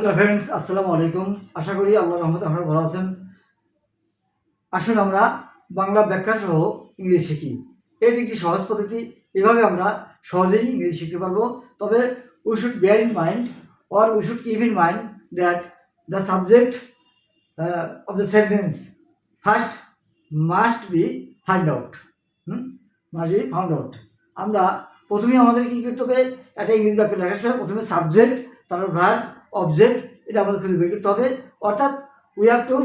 Hello friends আসসালামু আলাইকুম আশা করি আল্লাহ রহমতে আপনারা ভালো আছেন। আসুন আমরা বাংলা ব্যাখ্যা সহ ইংরেজি শিখি। এটি একটি সহজ পদ্ধতি, এভাবে আমরা সহজেই ইংরেজি শিখতে পারব। তবে we should bear in mind or we should keep in mind that the subject of the sentence first must be find out must be found out আমরা প্রথমে আমাদের কী করতে হবে? একটা ইংরেজি বাক্য লেখার সময় প্রথমে সাবজেক্ট তারপর ভার অবজেক্ট এটা আমাদের খুঁজে বের করতে হবে অর্থাৎ উই হ্যাভ টু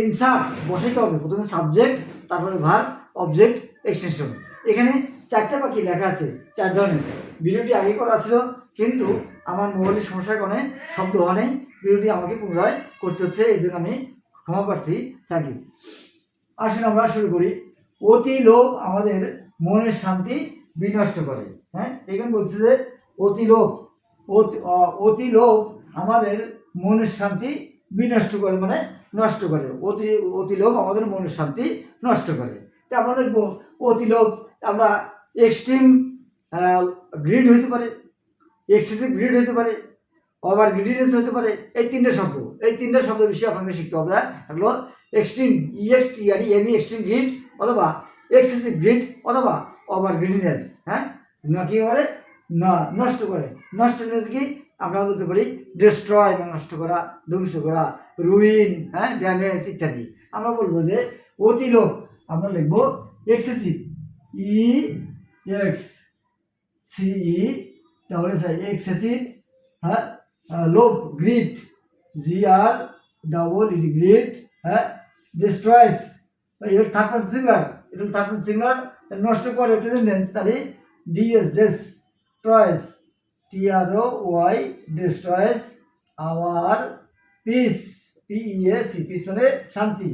ইনসার্ট বসাইতে হবে। প্রথমে সাবজেক্ট তারপরে ভার অবজেক্ট এক্সটেনশন এখানে চারটা পাখি লেখা আছে, চার ধরনের। ভিডিওটি আগে করা ছিল, কিন্তু আমার মোবাইলের সমস্যার কারণে শব্দ হওয়া নেই। ভিডিওটি আমাকে পুনরায় করতে হচ্ছে, এই জন্য আমি ক্ষমা প্রার্থী থাকি। আসুন আমরা শুরু করি। অতি লোভ আমাদের মনের শান্তি বিনষ্ট করে। হ্যাঁ এখানে বলছে যে অতি লোভ অতি লোভ আমাদের মনের শান্তি বিনষ্ট করে মানে নষ্ট করে। অতি অতি লোভ আমাদের মনের শান্তি নষ্ট করে। তা আমরা দেখব, অতি লোভ আমরা এক্সট্রিম গ্রিড হইতে পারে এক্সেসিভ গ্রিড হইতে পারে ওভার গ্রিডিনেস হতে পারে। এই তিনটে শব্দ, এই তিনটে শব্দ বিষয়ে আপনাকে শিখতে হবে। এগুলো extreme E X T R E M extreme greed অথবা এক্সেসিভ গ্রিড অথবা ওভার গ্রিডিনেস হ্যাঁ? কি করে না, নষ্ট করে। নষ্ট করে কি? আমরা বলতে পারি ডিস্ট্রয় মানে নষ্ট করা, ধ্বংস করা রুইন হ্যাঁ ড্যামেজ ইত্যাদি। আমরা বলব যে অতি লোভ, আমরা লিখব excessive E X C E তাহলে এক্সেসিভ হ্যাঁ লোভ greed G R double E D greed হ্যাঁ ডিস্ট্রয়েস এর থার্ড সিঙ্গার এটা থার্ড সিঙ্গার নষ্ট করে প্রেজেন্টেন্স তাহলে D S destroys T R O Y destroys our peace P E A C peace মানে শান্তি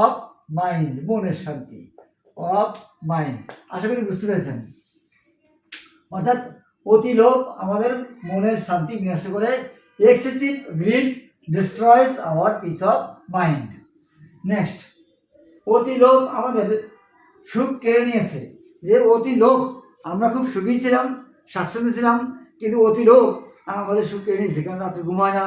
অফ মাইন্ড মনের শান্তি অফ মাইন্ড আশা করি বুঝতে পেরেছেন। অর্থাৎ অতি লোভ আমাদের মনের শান্তি বিনষ্ট করে excessive greed destroys our peace of mind next অতি লোভ আমাদের সুখ কেড়ে নিয়েছে। যে অতি লোভ আমরা খুব সুখী ছিলাম স্বাচ্ছন্দ্য ছিলাম কিন্তু অতি লোভ আমাদের সুখ কেড়ে নিয়েছে। কারণ রাত্রে ঘুমায় না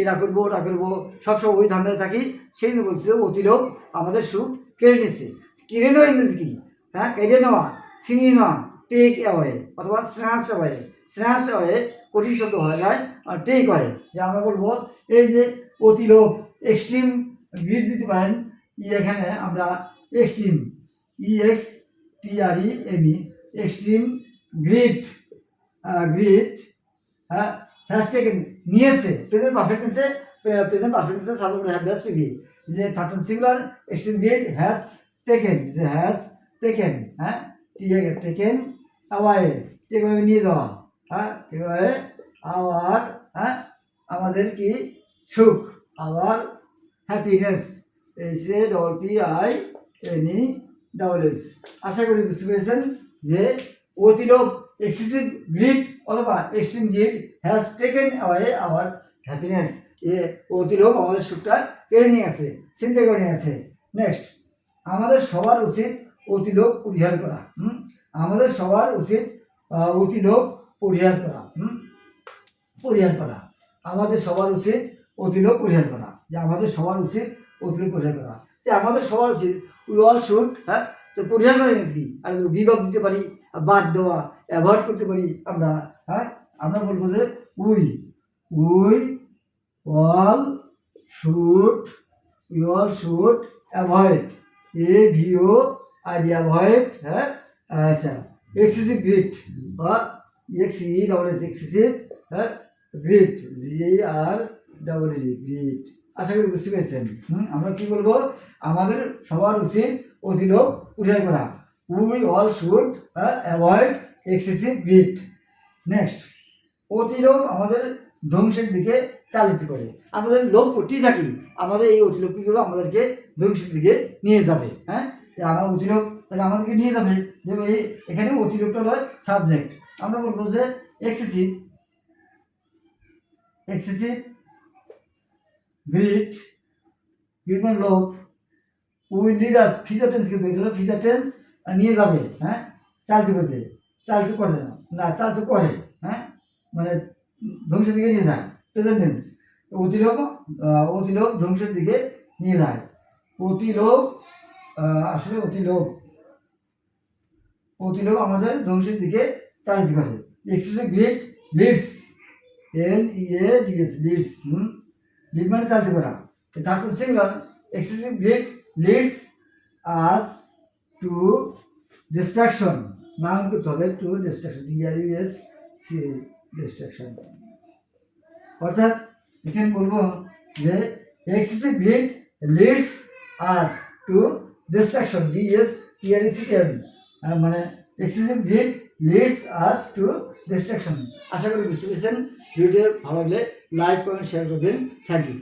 এরা করব ওটা করব সবসময় ওই ধান্দায় থাকি। সেই জন্য বলছি যে অতি লোভ, আমাদের সুখ কেড়ে নিয়েছে। কেড়ে নেওয়া ইংরেজি কি? হ্যাঁ কেড়ে নেওয়া, ছিনিয়ে নেওয়া টেক অ্যাওয়ে অথবা স্ন্যাচ অ্যাওয়ে স্ন্যাচ অ্যাওয়ে কঠিন শব্দ হয়ে যায়, আর টেক অ্যাওয়ে যে আমরা বলব, এই যে অতি লোভ এক্সট্রিম গ্রিড দিতে পারেন। এখানে আমরা extreme E X T R E M E extreme greed greed হ্যাঁ হ্যাজ টেকেন নিয়েছে প্রেজেন্ট পারফেক্ট টেন্সে প্রেজেন্ট পারফেক্ট টেন্সে সাবজেক্ট হ্যাভ ব্যাস পিভি যে third singular extreme greed has taken যে হ্যাজ টেকেন হ্যাঁ টেকেন আওয়াই টেকভাবে নিয়ে যাওয়া হ্যাঁ টেকভাবে আওয়ার হ্যাঁ আমাদের কি সুখ our happiness H A double P I N E double S আশা করি বুঝতে পেরেছেন যে অতিলোভ এক্সেসিভ গ্রিড অথবা extreme greed has taken away our happiness এ অতিলোভ আমাদের সুখটা কেড়ে নিয়ে গেছে, চিন্তা করে নিয়ে গেছে। নেক্সট আমাদের সবার উচিত অতিলোভ পরিহার করা, হুম? আমাদের সবার উচিত অতিলোভ পরিহার করা, হুম? পরিহার করা। আমাদের সবার উচিত অতিলোভ পরিহার করা, যে আমাদের সবার উচিত অতিলোভ পরিহার করা। যে আমাদের সবার উচিত উই অল শুড হ্যাঁ? তো পরিহার করে নিয়েছি আর গিভ আপ দিতে পারি বাদ দেওয়া অ্যাভয়েড করতে পারি আমরা হ্যাঁ? আমরা বলব যে we we all should we all should avoid A V O R avoid হ্যাঁ? আচ্ছা এক্সেসিভ গ্রিট বা X E double S excessive হ্যাঁ? Greed G R double E greed আশা করি বুঝতে পেরেছেন। হুম, আমরা কি বলব? আমাদের সবার উচিত অতিলোক পরিহার করা we all should avoid excessive greed next অতিলোভ আমাদের ধ্বংসের দিকে চালিত করে। আমাদের লোভ করতেই থাকি, আমাদের এই অতিলোভ আমাদেরকে ধ্বংসের দিকে নিয়ে যাবে হ্যাঁ? আমার অতিলোভ, তাহলে আমাদেরকে নিয়ে যাবে, যে এই এখানে অতিলোভটা হলো সাবজেক্ট আমরা বলব যে এক্সেসিভ এক্সেসিভ গ্রিট গ্রিট মানে লোভ। We need us future tense কিন্তু এটা হলো ফিজার টেন্স নিয়ে যাবে হ্যাঁ? চালতে করবে। চালতে করে না না চালতে করে হ্যাঁ? মানে ধ্বংস দিকে নিয়ে যায় প্রেজেন্ট টেন্স অতিলোভ আহ, অতিলোভ ধ্বংসের দিকে নিয়ে যায়। অতিলোভ আসলে অতিলোভ অতিলোভ আমাদের ধ্বংসের দিকে চালিত করে। Excessive greed leads L E A D S leads lead মানে চালিত করা। তারপর singular excessive greed leads us to destruction নাম করতে হবে to destruction D R U S C destruction অর্থাৎ এখানে বলব যে excessive greed leads us to destruction D S T R E C N মানে excessive greed leads us to destruction আশা করি বুঝতে পেরেছেন। ভিডিও ভালো লাগলে লাইক কমেন্ট শেয়ার করবেন। Thank you